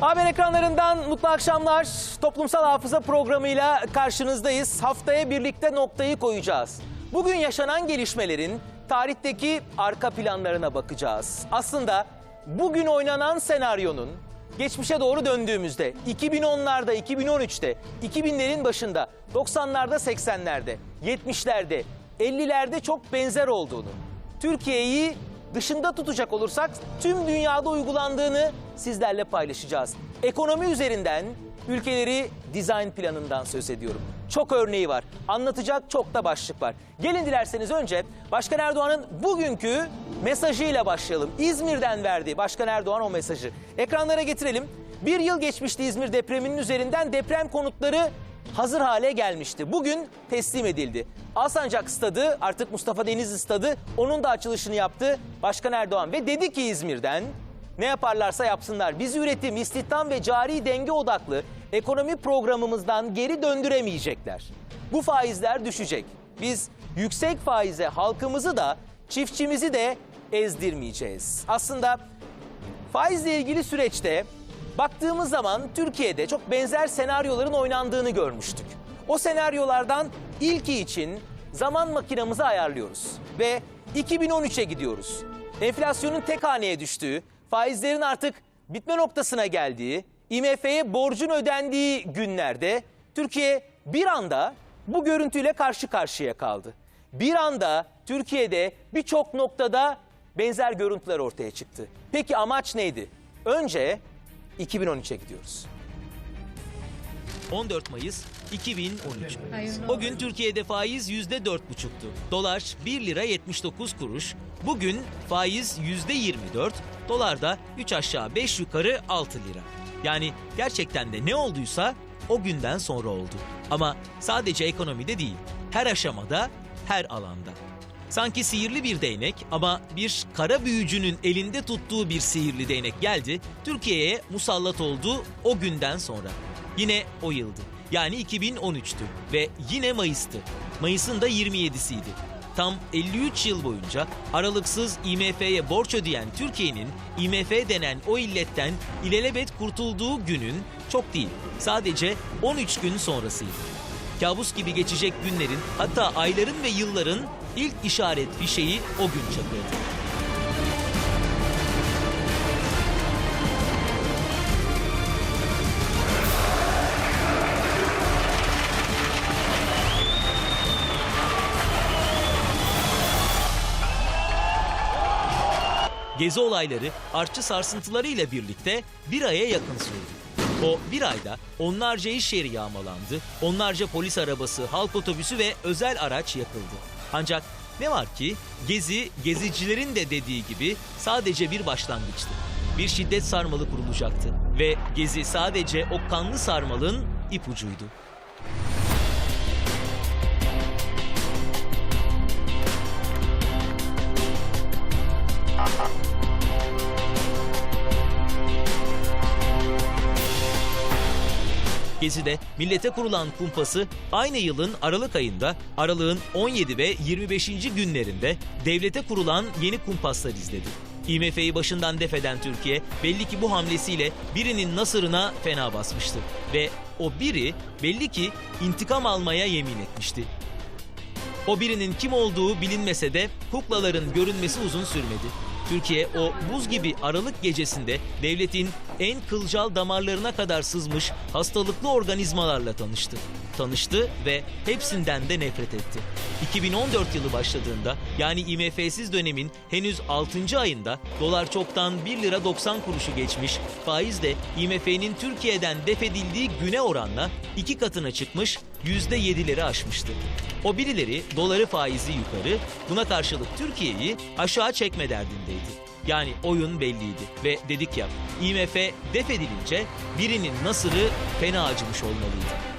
Haber ekranlarından mutlu akşamlar. Toplumsal hafıza programıyla karşınızdayız. Haftaya birlikte noktayı koyacağız. Bugün yaşanan gelişmelerin tarihteki arka planlarına bakacağız. Aslında bugün oynanan senaryonun geçmişe doğru döndüğümüzde 2010'larda, 2013'te, 2000'lerin başında, 90'larda, 80'lerde, 70'lerde, 50'lerde çok benzer olduğunu, Türkiye'yi dışında tutacak olursak tüm dünyada uygulandığını sizlerle paylaşacağız. Ekonomi üzerinden ülkeleri dizayn planından söz ediyorum. Çok örneği var. Anlatacak çok da başlık var. Gelin dilerseniz önce Başkan Erdoğan'ın bugünkü mesajıyla başlayalım. İzmir'den verdiği Başkan Erdoğan o mesajı. Ekranlara getirelim. Bir yıl geçmişti İzmir depreminin üzerinden deprem konutları hazır hale gelmişti. Bugün teslim edildi. Alsancak Stadı artık Mustafa Denizli Stadı onun da açılışını yaptı Başkan Erdoğan ve dedi ki İzmir'den ne yaparlarsa yapsınlar. Biz üretim, istihdam ve cari denge odaklı ekonomi programımızdan geri döndüremeyecekler. Bu faizler düşecek. Biz yüksek faize halkımızı da çiftçimizi de ezdirmeyeceğiz. Aslında Faizle ilgili süreçte baktığımız zaman Türkiye'de çok benzer senaryoların oynandığını görmüştük. O senaryolardan ilki için zaman makinamızı ayarlıyoruz ve 2013'e gidiyoruz. Enflasyonun tek haneye düştüğü, faizlerin artık bitme noktasına geldiği, IMF'ye borcun ödendiği günlerde Türkiye bir anda bu görüntüyle karşı karşıya kaldı. Bir anda Türkiye'de birçok noktada benzer görüntüler ortaya çıktı. Peki amaç neydi? Önce 2013'e gidiyoruz. 14 Mayıs 2013. Hayırlı O gün Türkiye'de faiz %4,5'tu. Dolar 1 lira 79 kuruş. Bugün faiz %24, dolar da 3 aşağı 5 yukarı 6 lira. Yani gerçekten de ne olduysa o günden sonra oldu. Ama sadece ekonomide değil, her aşamada, her alanda. Sanki sihirli bir değnek ama bir kara büyücünün elinde tuttuğu bir sihirli değnek geldi. Türkiye'ye musallat oldu o günden sonra. Yine o yıldı. Yani 2013'tü ve yine Mayıs'tı. Mayıs'ın da 27'siydi. Tam 53 yıl boyunca aralıksız IMF'ye borç ödeyen Türkiye'nin IMF denen o illetten ilelebet kurtulduğu günün çok değil, sadece 13 gün sonrasıydı. Kabus gibi geçecek günlerin hatta ayların ve yılların ilk işaret fişeği o gün çakıldı. Gezi olayları artçı sarsıntılarıyla birlikte bir aya yakın sürdü. O bir ayda onlarca iş yeri yağmalandı, onlarca polis arabası, halk otobüsü ve özel araç yakıldı. Ancak ne var ki Gezi, gezicilerin de dediği gibi sadece bir başlangıçtı. Bir şiddet sarmalı kurulacaktı ve Gezi sadece o kanlı sarmalın ipucuydu. Gezi'de millete kurulan kumpası aynı yılın Aralık ayında Aralık'ın 17 ve 25. günlerinde devlete kurulan yeni kumpaslar izledi. IMF'yi başından defeden Türkiye belli ki bu hamlesiyle birinin nasırına fena basmıştı. Ve o biri belli ki intikam almaya yemin etmişti. O birinin kim olduğu bilinmese de kuklaların görünmesi uzun sürmedi. Türkiye o buz gibi Aralık gecesinde devletin en kılcal damarlarına kadar sızmış hastalıklı organizmalarla tanıştı. Tanıştı ve hepsinden de nefret etti. 2014 yılı başladığında yani IMF'siz dönemin henüz 6. ayında dolar çoktan 1 lira 90 kuruşu geçmiş, faiz de IMF'nin Türkiye'den defedildiği güne oranla iki katına çıkmış %7'leri aşmıştı. O birileri doları faizi yukarı, buna karşılık Türkiye'yi aşağı çekme derdindeydi. Yani oyun belliydi ve dedik ya IMF def edilince birinin nasırı fena acımış olmalıydı.